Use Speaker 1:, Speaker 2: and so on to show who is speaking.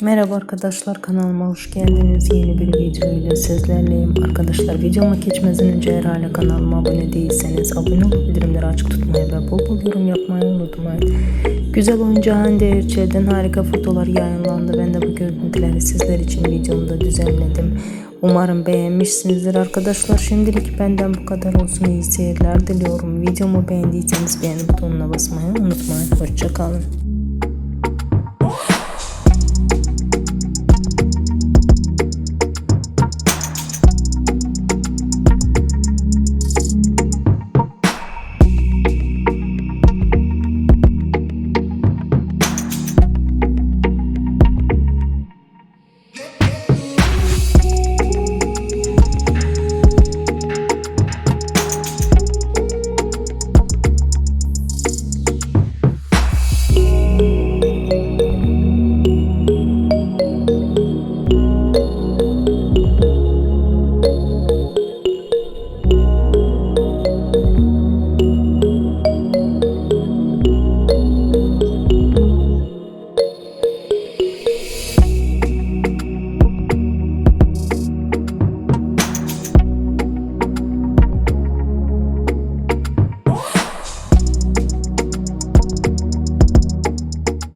Speaker 1: Merhaba arkadaşlar kanalıma hoş geldiniz. Yeni bir video ile sizlerleyim. Arkadaşlar videoma geçmeden önce eğer hala kanalıma abone değilseniz abone olup bildirimleri açık tutmayı ve bol bol yorum yapmayı unutmayın. Güzel oyuncu Hande Erçel'den harika fotolar yayınlandı. Ben de bu görüntüleri sizler için videomda düzenledim. Umarım beğenmişsinizdir arkadaşlar. Şimdilik benden bu kadar olsun. İyi seyirler diliyorum. Videomu beğendiyseniz beğeni butonuna basmayı unutmayın. Hoşçakalın.